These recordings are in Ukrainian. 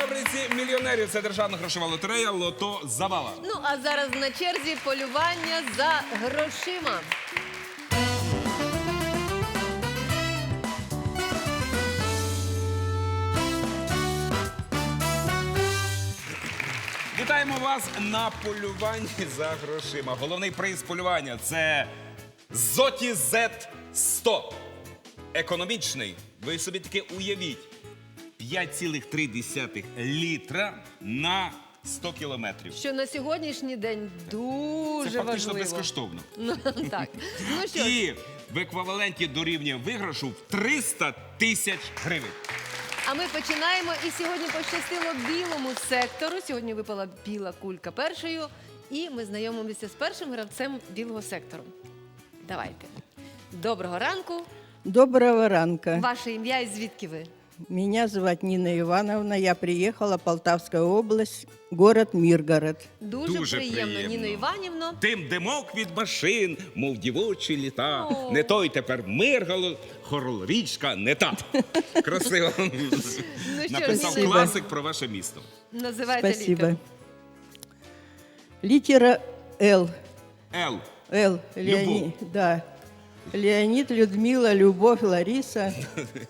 фабриці мільйонерів. Це державна грошова лотерея Лото Забава. Ну а зараз на черзі полювання за грошима. Вітаємо вас на полюванні за грошима. Головний приз полювання це Зоті Z100. Економічний. Ви собі таки уявіть. 5,3 літра на 100 кілометрів. Що на сьогоднішній день дуже Це фактично важливо. безкоштовно. Ну, так. Ну що ж, І в еквіваленті дорівнює виграшу в 300 тисяч гривень. а ми починаємо. І сьогодні пощастило білому сектору. Сьогодні випала біла кулька першою. І ми знайомимося з першим гравцем білого сектору. Давайте. Доброго ранку. Доброго ранка. Ваше ім'я і звідки ви? Меня зовут Нина Ивановна. Я приехала, Полтавская область, город Миргород. Дуже, Дуже приємно, приємно. Ніно Іванівно. Дим димок від машин, мов дівочі літа. О. Не той тепер миргало, хоролрічка не та. Красиво. Ну що ж, Написав Ніно, класик про ваше місто. називайте Спасибо. літеру. Литера Л. Л. Л. Леонид. Да. Леонид, Людмила, Любовь, Лариса.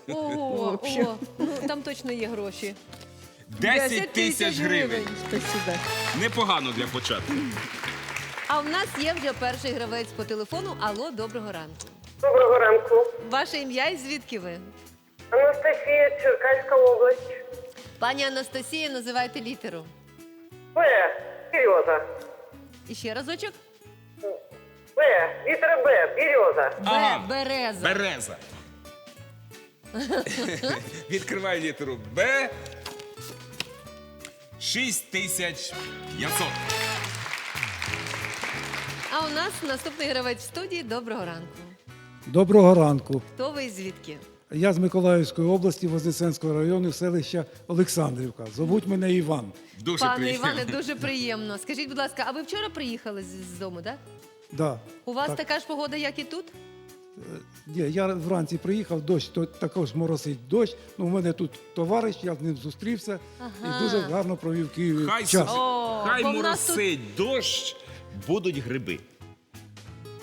Ого, Вообще. ого. Ну там точно є гроші. 10 тисяч гривень. Спасибо. Непогано для початку. А в нас є вже перший гравець по телефону. Алло, доброго ранку. Доброго ранку. Ваше ім'я і звідки ви? Анастасія, Черкаська область. Пані Анастасія, називайте літеру. Б. Береза. І ще разочок. Б. Літера Б. Береза. Б. Ага. Береза. Береза. Відкривай літеру Б. 6500. А у нас наступний гравець в студії. Доброго ранку. Доброго ранку. Хто ви і звідки? Я з Миколаївської області, Вознесенського району, селища Олександрівка. Зовуть мене Іван. Дуже Пане приємно. Іване, дуже приємно. Скажіть, будь ласка, а ви вчора приїхали з, з дому, так? Да. У вас Так. така ж погода, як і тут? Ні, я вранці приїхав, дощ, то також моросить дощ. Ну, у мене тут товариш, я з ним зустрівся Ага. і дуже гарно провів в Києві Хай, час. собі- О, хай бо в нас моросить дощ, будуть гриби.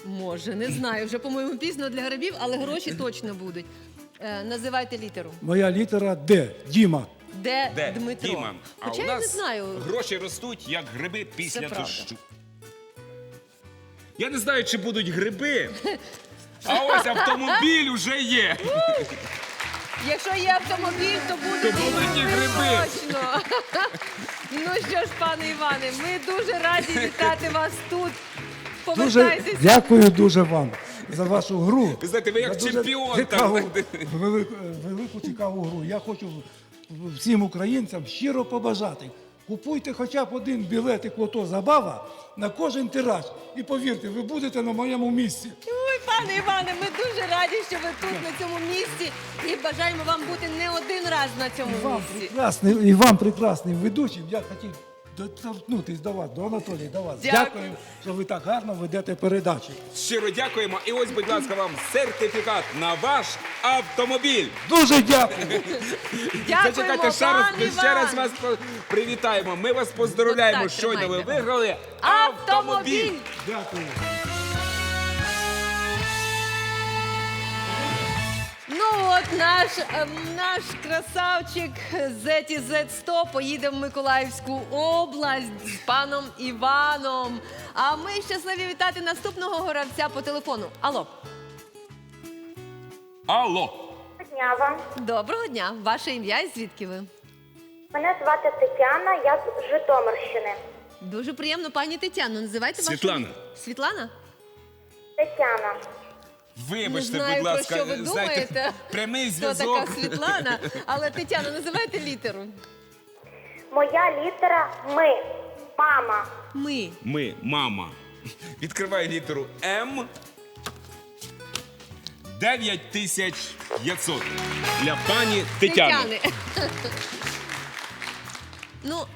Може, не знаю. Вже, по-моєму, пізно для грибів, але гроші точно будуть. Е, називайте літеру. Моя літера Д. Діма. Де, Де? Дмитро? Діма. А Хоча у я не нас знаю. гроші ростуть, як гриби після правда. дощу. Я не знаю, чи будуть гриби. А ось автомобіль уже є. Якщо є автомобіль, то будуть, То будуть і гриби. Точно. ну що ж, пане Іване, ми дуже раді вітати вас тут. Дуже Повертайтеся. дякую дуже вам за вашу гру. Ви знаєте, ви як За дуже чемпіон, Цікаву, так, велику, велику цікаву гру. Я хочу всім українцям щиро побажати. Купуйте хоча б один білетик лото забава на кожен тираж. І повірте, ви будете на моєму місці. Ой, пане Іване, ми дуже раді, що ви тут на цьому місці і бажаємо вам бути не один раз на цьому Вам місці. прекрасний, і вам прекрасним ведучим. Я хотів доторкнутися до вас, до Анатолія, до вас. Дякую. Дякую, що ви так гарно ведете передачі. Щиро дякуємо. І ось, будь ласка, вам сертифікат на ваш автомобіль. Дуже дякую. Дякуємо, Зачекайте, ще раз, пан ще раз вас по- привітаємо. Ми вас поздравляємо. Отак Щойно ви тримайте. виграли Автомобіль! Дякую. От наш, ем, наш красавчик Зеті Зет-100 поїде в Миколаївську область з паном Іваном. А ми щасливі вітати наступного гравця по телефону. Алло, Алло. Дня вам. доброго дня. Ваше ім'я і звідки ви? Мене звати Тетяна, я з Житомирщини. Дуже приємно, пані Тетяно. Називайте вашу- Світлана. Світлана? Тетяна. Вибачте, Не знаю, будь ласка, про що ви знаєте, думаєте. прямий Хто зв'язок. така Світлана? Але Тетяно, називайте літеру. Моя літера Ми. Мама. Ми. Ми, мама. Відкривай літеру М. 9500 для пані Тетяни. Тетяни. ну,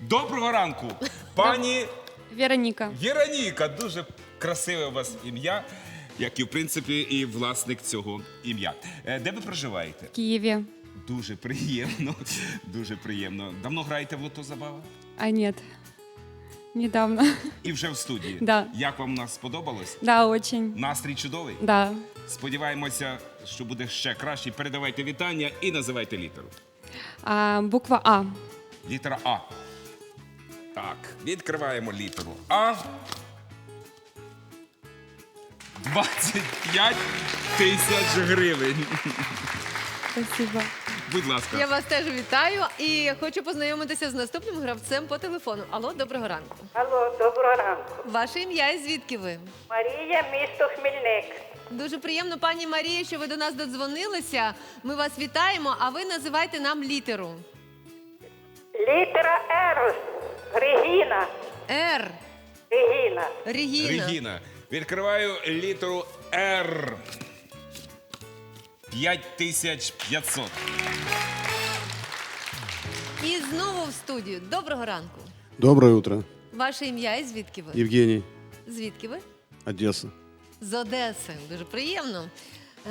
Доброго ранку, пані Вероніка. Віроніка. Дуже красиве у вас ім'я, як і в принципі і власник цього ім'я. Е, Де ви проживаєте? В Києві. Дуже приємно. Дуже приємно. Давно граєте в лото забава? А нет, недавно. І вже в студії. Да. Як вам нас сподобалось? Да, очень. Настрій чудовий. Да. Сподіваємося, що буде ще краще. Передавайте вітання і називайте літеру. А, буква А. Літера А. Так, відкриваємо літеру А. 25 тисяч гривень. Спасибо. Будь ласка. Я вас теж вітаю і хочу познайомитися з наступним гравцем по телефону. Алло, доброго ранку. Алло, доброго ранку. Ваше ім'я і звідки ви? Марія, місто Хмельник. Дуже приємно, пані Марія, що ви до нас додзвонилися. Ми вас вітаємо, а ви називайте нам літеру. Літера Р. Регіна. Р. Регіна. Регіна. Регіна. Відкриваю літеру Р. 5500. І знову в студію. Доброго ранку. Доброе утро. Ваше ім'я і звідки ви? Евгений, Звідки ви? Одесса. З Одеси. Дуже приємно.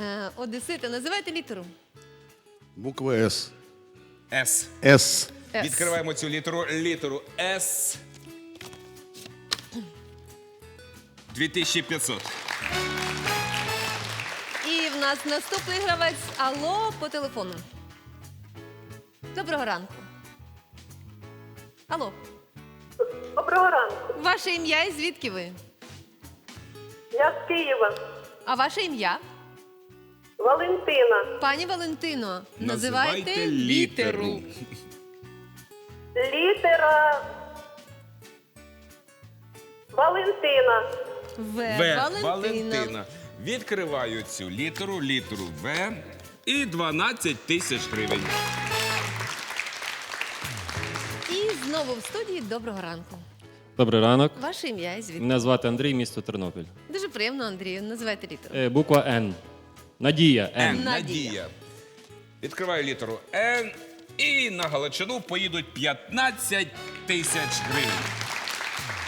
Е, Одесита, називайте літеру. Буква С. С. С. С. Відкриваємо цю літеру. Літеру С. 2500. І в нас наступний гравець. Алло, по телефону. Доброго ранку. Алло, Доброго ранку. ваше ім'я і звідки ви? Я з Києва. А ваше ім'я? Валентина. Пані Валентино, називайте, літеру. Літера Валентина. В. В. Валентина. Валентина. Відкриваю цю літеру, літеру В. І 12 тисяч гривень. І знову в студії доброго ранку. Добрий ранок. Ваше ім'я і звідки? Мене звати Андрій, місто Тернопіль. Дуже приємно, Андрію. Називайте літеру. Е, буква Н. Надія Н. Н. Надія. Надія. Відкриваю літеру Н. І на Галичину поїдуть 15 тисяч гривень.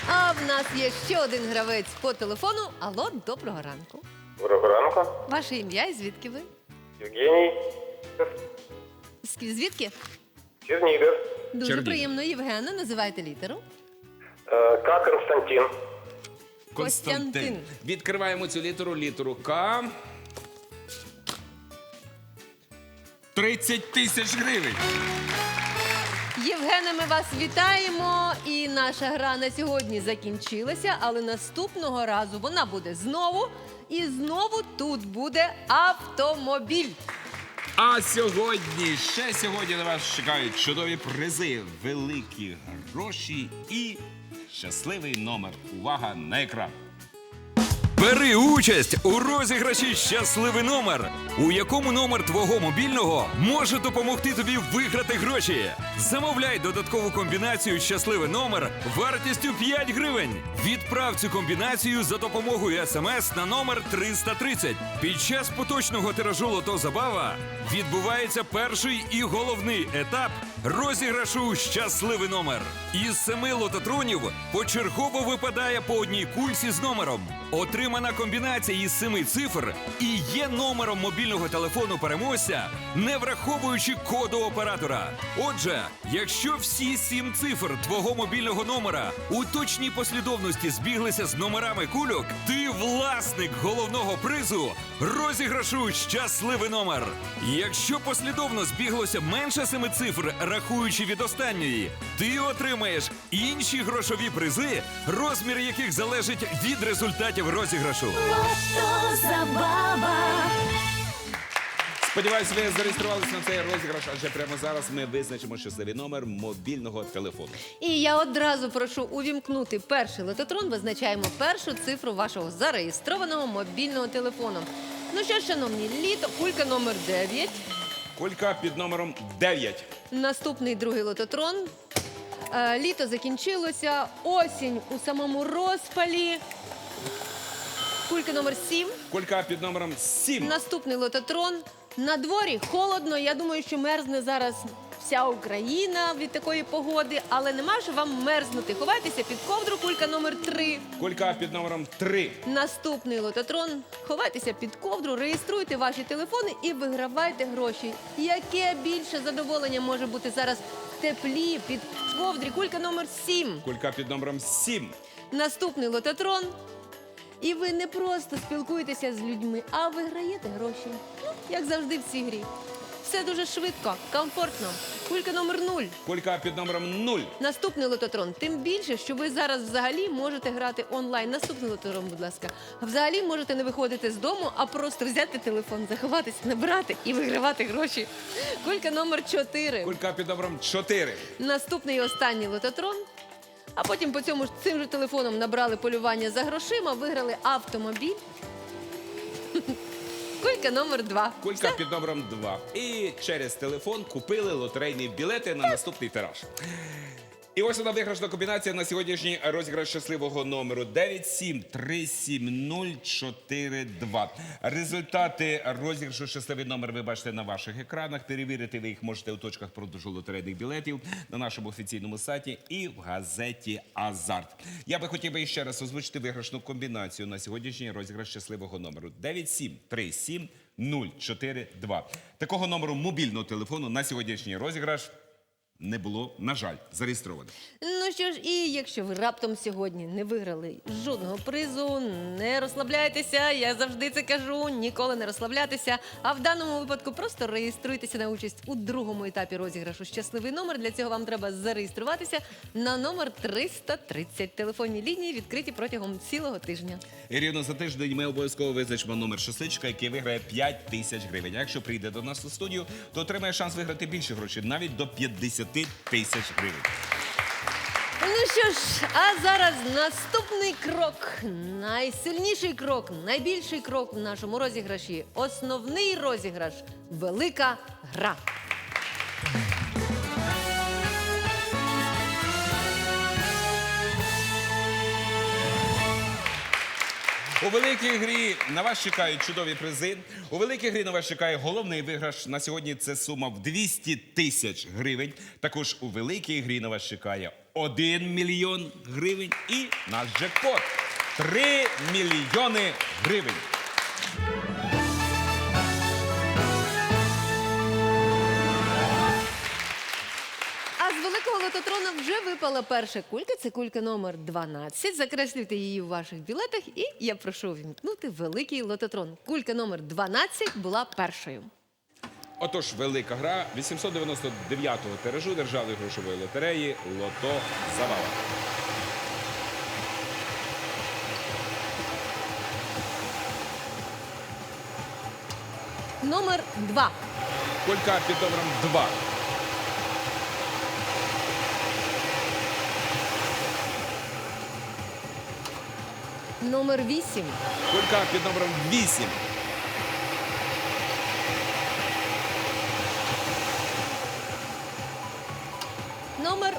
А в нас є ще один гравець по телефону. Алло, доброго ранку. Доброго ранку. Ваше ім'я і звідки ви? Євгеній Ск- Звідки? Чернігів. Дуже Чернігів. приємно, Євгена. Називайте літеру. Е, К. Константин. Костянтин. Відкриваємо цю літеру, літеру К. 30 тисяч гривень. Євгене, ми вас вітаємо. І наша гра на сьогодні закінчилася, але наступного разу вона буде знову. І знову тут буде автомобіль. А сьогодні, ще сьогодні на вас чекають чудові призи, великі гроші і щасливий номер. Увага на екран. Бери участь у розіграші Щасливий номер, у якому номер твого мобільного може допомогти тобі виграти гроші. Замовляй додаткову комбінацію Щасливий номер вартістю 5 гривень. Відправ цю комбінацію за допомогою смс на номер 330. Під час поточного тиражу лото забава відбувається перший і головний етап розіграшу Щасливий номер. Із семи лототронів почергово випадає по одній кульці з номером. Отримана комбінація із семи цифр і є номером мобільного телефону переможця, не враховуючи коду оператора. Отже, якщо всі сім цифр твого мобільного номера у точній послідовності збіглися з номерами кульок, ти власник головного призу розіграшу щасливий номер. Якщо послідовно збіглося менше семи цифр, рахуючи від останньої, ти отримаєш інші грошові призи, розмір яких залежить від результатів розіграшу. Сподіваюсь, ви зареєструвалися на цей розіграш, адже прямо зараз ми визначимо щасливий номер мобільного телефону. І я одразу прошу увімкнути перший лототрон. Визначаємо першу цифру вашого зареєстрованого мобільного телефону. Ну що, ж, шановні, літо, кулька номер 9. Кулька під номером 9. Наступний другий лототрон. Е, Літо закінчилося, осінь у самому розпалі. Кулька номер 7. Кулька під номером 7. Наступний лототрон. На дворі холодно. Я думаю, що мерзне зараз вся Україна від такої погоди, але нема ж вам мерзнути. Ховайтеся під ковдру, кулька номер 3. Кулька під номером 3. Наступний лототрон. Ховайтеся під ковдру, реєструйте ваші телефони і вигравайте гроші. Яке більше задоволення може бути зараз в теплі під ковдрі? Кулька номер 7. Кулька під номером 7. Наступний лототрон. І ви не просто спілкуєтеся з людьми, а виграєте гроші. Ну, як завжди в цій грі. Все дуже швидко, комфортно. Кулька номер 0. Кулька під номером 0. Наступний лототрон. Тим більше, що ви зараз взагалі можете грати онлайн. Наступний лототрон, будь ласка. Взагалі можете не виходити з дому, а просто взяти телефон, заховатися, набирати і вигравати гроші. Кулька номер 4. Кулька під номером 4. Наступний і останній лототрон. А потім по цьому ж цим же телефоном набрали полювання за грошима, виграли автомобіль. Кулька номер два. Кулька під номером 2. І через телефон купили лотерейні білети на наступний тираж. І ось вона виграшна комбінація на сьогоднішній розіграш щасливого номеру 9737042. Результати розіграшу щасливий номер ви бачите на ваших екранах. Перевірити ви їх можете у точках продажу лотерейних білетів на нашому офіційному сайті і в газеті Азарт. Я би хотів би ще раз озвучити виграшну комбінацію на сьогоднішній розіграш щасливого номеру 9737042. Такого номеру мобільного телефону на сьогоднішній розіграш не було, на жаль, зареєстровано. Ну що ж, і якщо ви раптом сьогодні не виграли жодного призу, не розслабляйтеся. Я завжди це кажу, ніколи не розслаблятися. А в даному випадку просто реєструйтеся на участь у другому етапі розіграшу. Щасливий номер. Для цього вам треба зареєструватися на номер 330. Телефонні лінії відкриті протягом цілого тижня. І рівно за тиждень ми обов'язково визначимо номер щасливчика, який виграє 5 тисяч гривень. А якщо прийде до нас у студію, то отримає шанс виграти більше грошей, навіть до 50 тисяч гривень. Ну що ж, а зараз наступний крок, найсильніший крок, найбільший крок в нашому розіграші. Основний розіграш велика гра. У великій грі на вас чекають чудові призи. У великій грі на вас чекає головний виграш. На сьогодні це сума в 200 тисяч гривень. Також у великій грі на вас чекає 1 мільйон гривень і наш джекпот 3 мільйони гривень. Великого вже випала перша кулька. Це кулька номер 12. Закреслюйте її у ваших білетах, і я прошу вімкнути великий лототрон. Кулька номер 12 була першою. Отож, велика гра 899-го тиражу державної грошової лотереї Лото Забава. Номер 2. Колька під номером 2. Номер 8. Колька під номером 8. Номер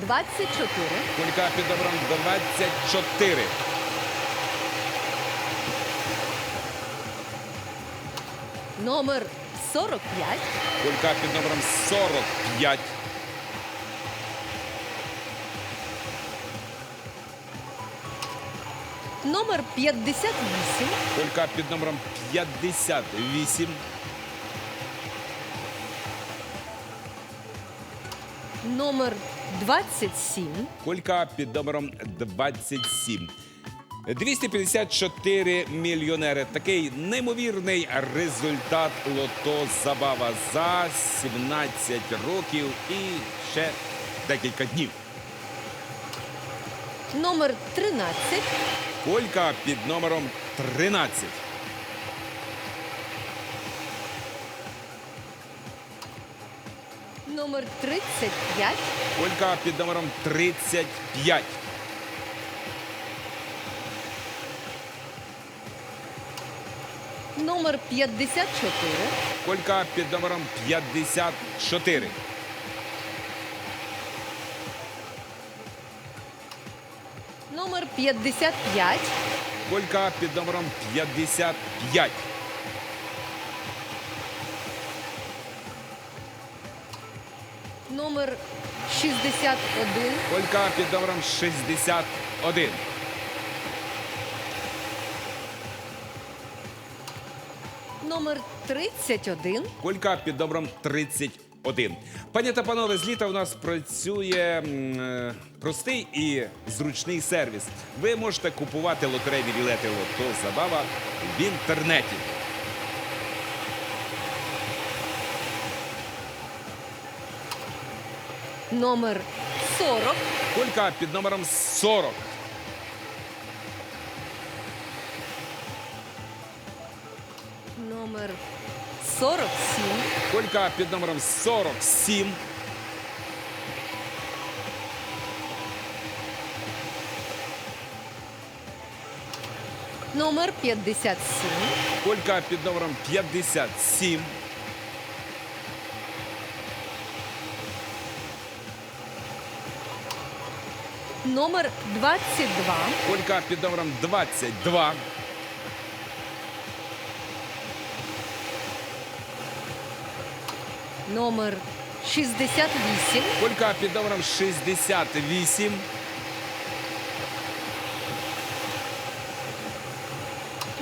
24. Колька під номером 24. Номер 45. Колька під номером 45. Номер 58. Колька під номером 58. Номер 27. Колька під номером 27. 254 мільйонери. Такий неймовірний результат лото забава за 17 років і ще декілька днів. Номер 13. Колька під номером 13. Номер 35. Колька під номером 35. Номер 54. Колька під номером 54. 55. Колька під номером 55. Номер 61. Колька під номером 61. Номер 31. Колька під номером 31. Пані та панове, з літа у нас працює м, е, простий і зручний сервіс. Ви можете купувати лотерейні білети Лото Забава в інтернеті. Номер 40. Колька під номером 40. Номер 47. Колька під номером 47. Номер 57. Колька під номером 57. Номер 22. Колька під номером 22. Номер 68. Колька під номером 68.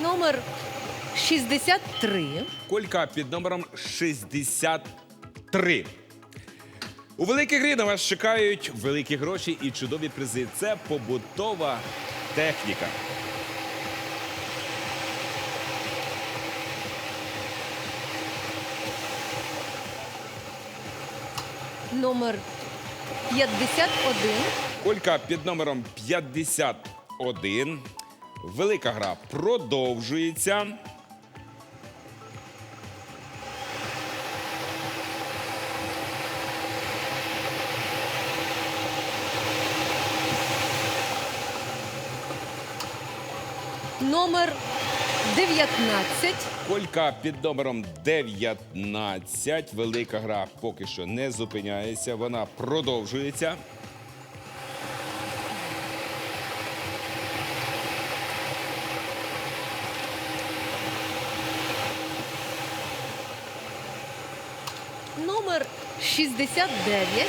Номер 63. Колька під номером 63. У великій грі на вас чекають великі гроші і чудові призи. Це побутова техніка. Номер 51. Колька під номером 51. Велика гра продовжується. Номер 19. Колька під номером 19. Велика гра поки що не зупиняється. Вона продовжується. Номер 69.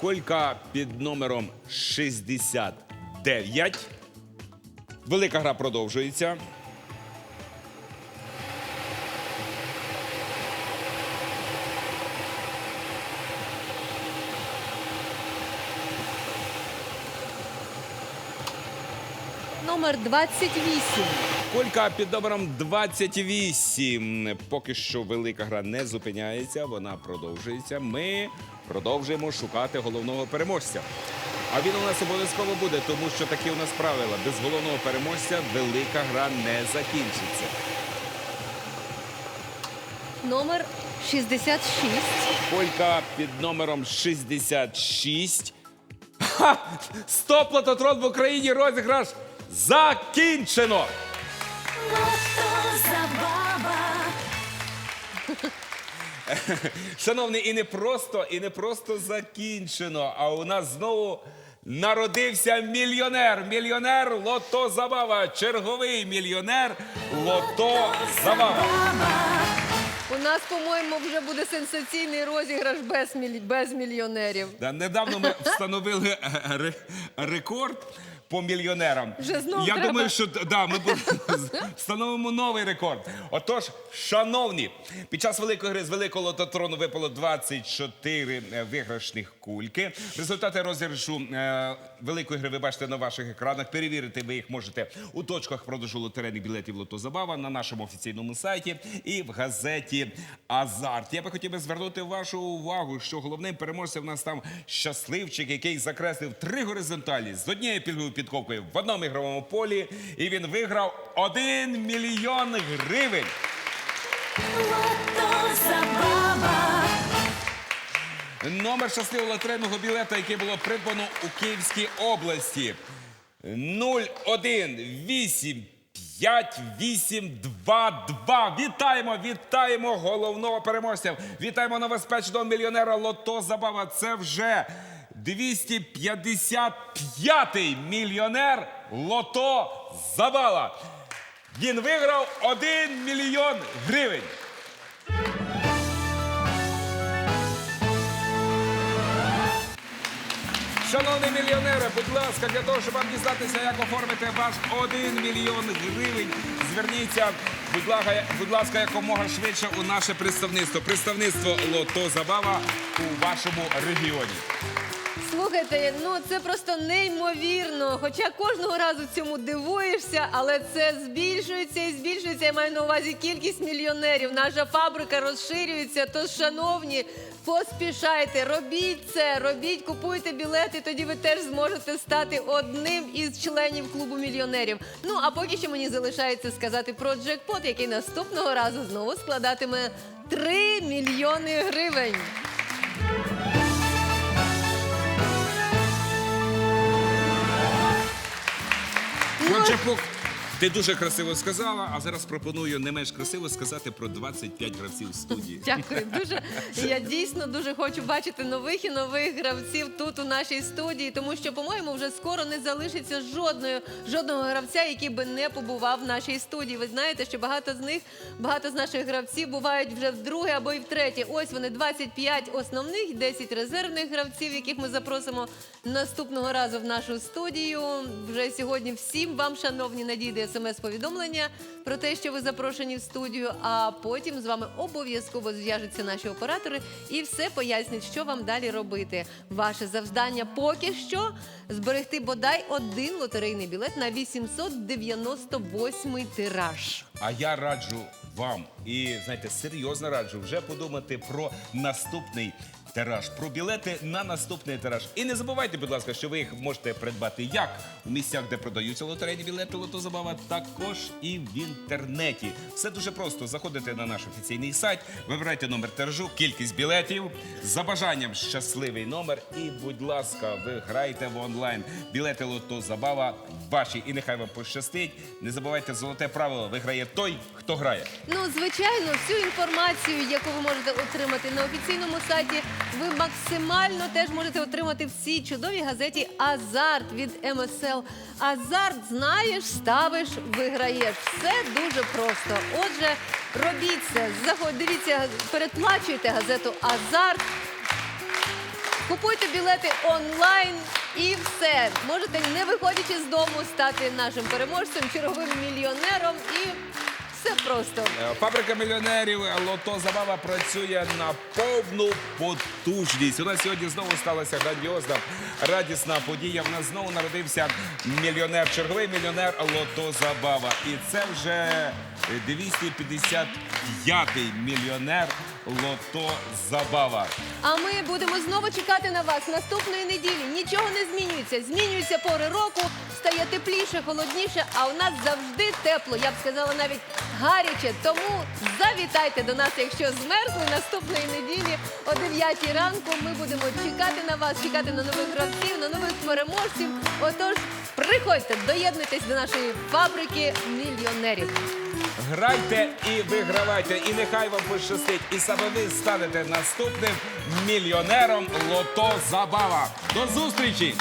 Колька під номером 69. Велика гра продовжується. Номер 28. Колька під номером 28. Поки що велика гра не зупиняється, вона продовжується. Ми продовжуємо шукати головного переможця. А він у нас обов'язково буде, тому що такі у нас правила. Без головного переможця велика гра не закінчиться. Номер 66. Колька під номером 66. Ха! Стоп, лототрон в Україні розіграш закінчено! Шановний, і не просто, і не просто закінчено, а у нас знову народився мільйонер. Мільйонер Лото Забава. Черговий мільйонер Лото Забава. У нас, по-моєму, вже буде сенсаційний розіграш без, міль... без мільйонерів. Да, недавно ми встановили ре- рекорд по мільйонерам. Вже знов Я треба. думаю, що да, ми встановимо новий рекорд. Отож, шановні, під час великої гри з великого лототрону випало 24 е, виграшних кульки. Результати розіграшу е, великої гри ви бачите на ваших екранах. Перевірити ви їх можете у точках продажу лотерейних білетів Лото Забава на нашому офіційному сайті і в газеті Азарт. Я би хотів би звернути вашу увагу, що головним переможцем у нас там щасливчик, який закреслив три горизонталі з однією пільговою підковкою в одному ігровому полі, і він виграв 1 мільйон гривень. Номер щасливого лотерейного білета, який було придбано у Київській області. 0185822. Вітаємо, вітаємо головного переможця. Вітаємо новоспечного мільйонера Лото Забава. Це вже 255-й мільйонер Лото Забава. Він виграв 1 мільйон гривень. Шановні мільйонери, будь ласка, для того, щоб вам дізнатися, як оформити ваш 1 мільйон гривень, зверніться, будь ласка, будь ласка, якомога швидше у наше представництво. Представництво Лото Забава у вашому регіоні. Слухайте, ну це просто неймовірно. Хоча кожного разу цьому дивуєшся, але це збільшується і збільшується. Я маю на увазі кількість мільйонерів. Наша фабрика розширюється. Тож, шановні, поспішайте, робіть це, робіть, купуйте білети. Тоді ви теж зможете стати одним із членів клубу мільйонерів. Ну а поки що мені залишається сказати про джекпот, який наступного разу знову складатиме 3 мільйони гривень. Кончапок, ти дуже красиво сказала, а зараз пропоную не менш красиво сказати про 25 гравців студії. Дякую дуже. Я дійсно дуже хочу бачити нових і нових гравців тут у нашій студії, тому що, по-моєму, вже скоро не залишиться жодної жодного гравця, який би не побував в нашій студії. Ви знаєте, що багато з них, багато з наших гравців бувають вже вдруге або і втретє. Ось вони 25 основних, 10 резервних гравців, яких ми запросимо наступного разу в нашу студію. Вже сьогодні всім вам, шановні, смс-повідомлення про те, що ви запрошені в студію. А потім з вами обов'язково зв'яжуться наші оператори і все пояснять, що вам далі робити. Ваше завдання поки що зберегти бодай один лотерейний білет на 898 тираж. А я раджу вам і знаєте, серйозно раджу вже подумати про наступний. Тираж про білети на наступний тираж. І не забувайте, будь ласка, що ви їх можете придбати як у місцях, де продаються лотерейні білети Лото Забава, також і в інтернеті. Все дуже просто. Заходите на наш офіційний сайт, вибирайте номер тиражу, кількість білетів, за бажанням щасливий номер. І, будь ласка, ви граєте в онлайн. Білети Лото Забава ваші. І нехай вам пощастить. Не забувайте золоте правило. Виграє той, хто грає. Ну, звичайно, всю інформацію, яку ви можете отримати на офіційному сайті, ви максимально теж можете отримати в цій чудовій газеті Азарт від МСЛ. Азарт знаєш, ставиш, виграєш. Все дуже просто. Отже, робіть це. Заходь, дивіться, передплачуйте газету Азарт. Купуйте білети онлайн і все. Можете, не виходячи з дому, стати нашим переможцем, черговим мільйонером і все просто. Е, Фабрика мільйонерів Лото Забава працює на повну потужність. У нас сьогодні знову сталася грандіозна радісна подія. В нас знову народився мільйонер, черговий мільйонер Лото Забава. І це вже 255-й мільйонер Лото Забава. А ми будемо знову чекати на вас наступної неділі. Нічого не змінюється. Змінюються пори року, стає тепліше, холодніше, а у нас завжди тепло. Я б сказала навіть гаряче. Тому завітайте до нас, якщо змерзли наступної неділі о 9 ранку. Ми будемо чекати на вас, чекати на нових гравців, на нових переможців. Отож, приходьте, доєднуйтесь до нашої фабрики мільйонерів. Грайте і вигравайте, і нехай вам пощастить. І саме ви станете наступним мільйонером Лото Забава. До зустрічі!